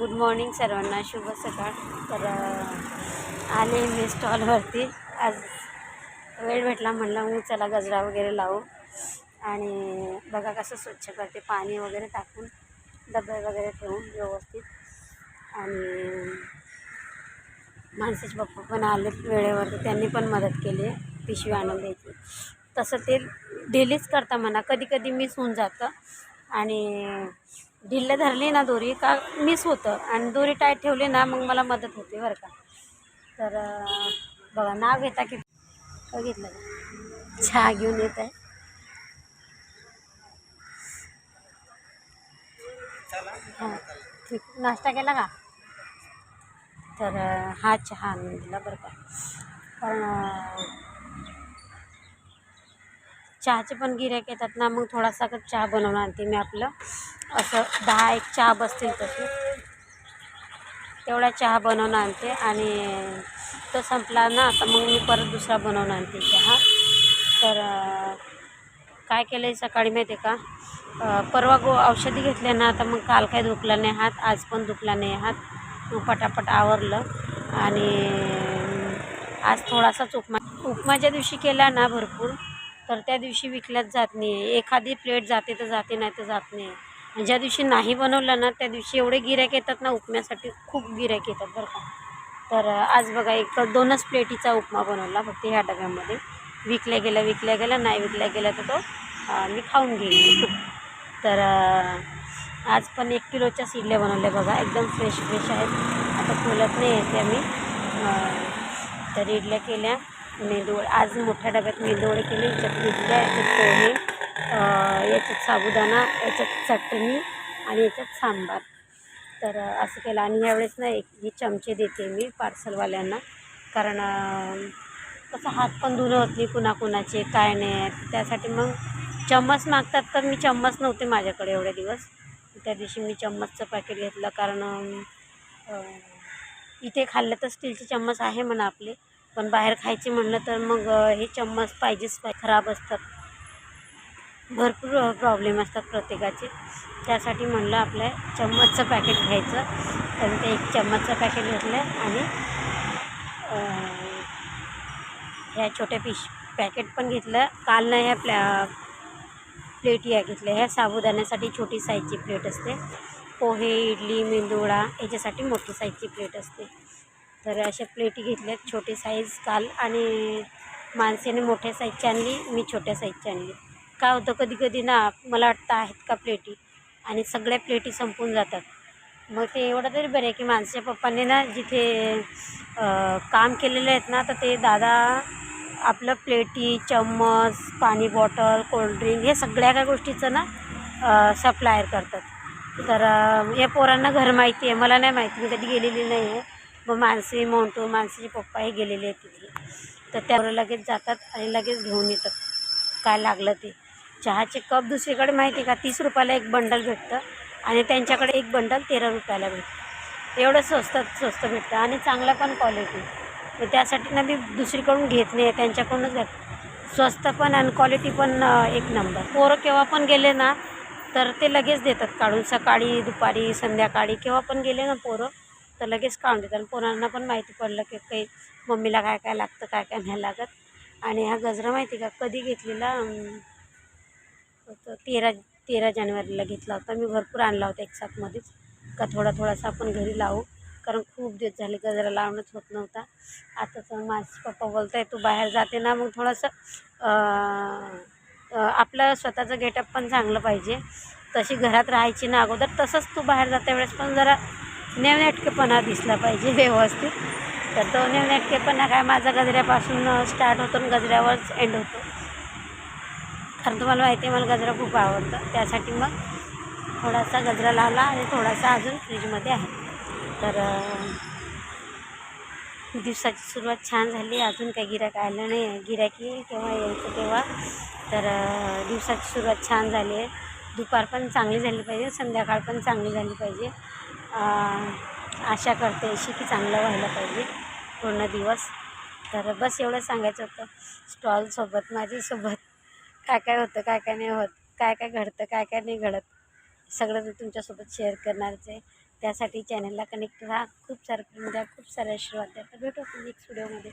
Good morning सर्वांना शुभ सकाळ. तर आले मी स्टॉलवरती. आज वेळ भेटला म्हणलं मग चला गजरा वगैरे लावू. आणि बघा कसं स्वच्छ करते. पाणी वगैरे टाकून डबे वगैरे ठेवून व्यवस्थित. आणि मानसीचे पप्पा पण आले वेळेवरती. त्यांनी पण मदत केली पिशवी आणून द्यायची. तसं ते डेलीच करता म्हणा. कधी कधी मिस होऊन जातं. आणि ढिल्ल धरली ना दोरी का मिस होतं. आणि दोरी टाईट ठेवली ना मग मला मदत होते बरं का. तर बघा नाव घेता की बघितलं का? चहा घेऊन येत आहे. हां ठीक. नाश्ता केला का? तर हा चहा आणून दिला बरं का. पण चहाचे पण गिऱ्हाईक येतात ना मग थोडासा चहा बनवणार आणते मी आपलं. असं दहा एक चहा बसतील तसे. तेवढा चहा बनवून आणते आणि तो संपला ना तर मग मी परत दुसरा बनवून आणते चहा. तर काय केलं आहे सकाळी माहिती आहे का परवा गो औषधी घेतले ना तर मग काल काय दुखला नाही हात आज पण दुखला नाही हात. मग पटापट आवरलं आणि आज थोडासाच उपमा उपमाच्या दिवशी केला ना भरपूर तर त्या दिवशी विकल्याच जात नाही. एखादी प्लेट जाते तर जाते नाही तर जात नाही. ज्या दिवशी नाही बनवलं ना त्या दिवशी एवढे गिऱ्हाईक येतात ना उपम्यासाठी खूप गिऱ्हाईक येतात बरं का. तर आज बघा एक दोनच प्लेटीचा उपमा बनवला फक्त ह्या डब्यामध्ये. विकल्या गेला विकल्या गेला नाही विकल्या गेला तर तो मी खाऊन घेईन. तर आज पण एक किलोच्या सिडल्या बनवल्या बघा एकदम फ्रेश फ्रेश आहेत. आता फुलत नाही येते मी तर इडल्या केल्या मेंदूवड आज मोठ्या डब्यात मेंदूवडे केले याच्यात इडल्या पोहे. साबुदाणा याच्यात चटणी आणि याच्यात सांबार. तर असं केलं. आणि यावेळेस ना एक ही चमचे देते मी पार्सलवाल्यांना. कारण कसं हात पण धुणं होत नाही कुणाकुणाचे काय नाही. त्यासाठी मग चम्मच मागतात तर मी चम्मच नव्हते माझ्याकडे एवढे दिवस. त्या दिवशी मी चम्मचचं पॅकेट घेतलं. कारण इथे खाल्लं तर स्टीलचे चम्मच आहे म्हणा आपले. पण बाहेर खायचे म्हणलं तर मग हे चम्मच पाहिजेच पाहिजे खराब असतात. भरपूर प्रॉब्लेम असतात प्रत्येकाचे. त्यासाठी म्हणलं आपल्या चम्मचचं पॅकेट घ्यायचं. तर ते एक चम्मचचं पॅकेट घेतलं आणि ह्या छोट्या पिश पॅकेट पण घेतलं. काल ना ह्या प्लॅ प्लेट या घेतल्या. ह्या साबुदाण्यासाठी छोटी साईजची प्लेट असते. पोहे इडली मेंदुवडा याच्यासाठी मोठी साईजची प्लेट असते. तर अशा प्लेटी घेतल्यात छोटी साईज काल आणि माणसेने मोठ्या साईजची आणली मी छोट्या साईजची आणली. काय होतं कधी कधी ना मला वाटतं आहेत का प्लेटी? आणि सगळ्या प्लेटी संपून जातात. मग ते एवढं तरी बरं आहे की माणसाच्या पप्पांनी ना जिथे काम केलेले आहेत ना तर ते दादा आपलं प्लेटी चम्मच पाणी बॉटल कोल्ड्रिंक हे सगळ्या काय गोष्टीचं ना सप्लायर करतात. तर या पोरांना घर माहिती आहे. मला नाही माहिती. मी कधी गेलेली नाही आहे. मग माणसे मोंटू माणसाचे पप्पा हे गेलेले आहेत तिथे. तर त्यावर लगेच जातात आणि लगेच घेऊन येतात. काय लागलं ते. चहाचे कप दुसरीकडे माहिती आहे का? तीस रुपयाला एक बंडल भेटतं आणि त्यांच्याकडे एक बंडल तेरा रुपयाला भेटतं. एवढं स्वस्तात स्वस्त भेटतं आणि चांगलं पण क्वालिटी तर त्यासाठी ना मी दुसरीकडून घेत नाही त्यांच्याकडूनच घेत. स्वस्त पण आणि क्वालिटी पण एक नंबर पोरं केव्हा पण गेले ना तर ते लगेच देतात काढून. सकाळी दुपारी संध्याकाळी केव्हा पण गेले ना पोरं तर लगेच काढून देतात. आणि पोरांना पण माहिती पडलं की काही मम्मीला काय काय लागतं काय काय नाही लागत. आणि हा गजरा माहिती का? कधी घेतलेला तो तेरा तेरा जानेवारीला घेतला होता. मी भरपूर आणला होता एक साथमध्येच का थोडा थोडासा आपण घरी लावू. कारण खूप दिवस झाले गजरा लावणंच होत नव्हता. आता तर माझे पप्पा बोलत आहे तू बाहेर जाते ना. मग थोडंसं आपलं स्वतःचं गेटअप पण चांगलं पाहिजे. तशी घरात राहायची ना अगोदर. तसंच तू बाहेर जाता वेळेस पण जरा नेवनेटकेपणा दिसला पाहिजे व्यवस्थित. तर तो नेवनेटकेपणा काय माझा गजऱ्यापासून स्टार्ट होतो आणि गजऱ्यावरच एंड होतो. खरं तुम्हाला माहिती आहे मला गजरा खूप आवडतं. त्यासाठी मग थोडासा गजरा लावला आणि थोडासा अजून फ्रीजमध्ये आहे. तर दिवसाची सुरुवात छान झाली. अजून काही गिऱ्हाईक आलं नाही. आहे केव्हा यायचं तेव्हा. तर दिवसाची सुरुवात छान झाली आहे. दुपार पण चांगली झाली पाहिजे संध्याकाळ पण चांगली झाली पाहिजे. आशा करते अशी की चांगलं व्हायला पाहिजे पूर्ण दिवस. तर बस एवढं सांगायचं होतं. स्टॉलसोबत माझ्यासोबत. काय काय होतं काय काय नाही होत काय काय घडतं काय काय नाही घडत. सगळं मी तुमच्यासोबत शेअर करणारच आहे. त्यासाठी चॅनलला कनेक्ट राहा. खूप सारे प्रेम द्या खूप सारे आशीर्वाद द्या. तर भेटू आपण नेक्स्ट व्हिडिओमध्ये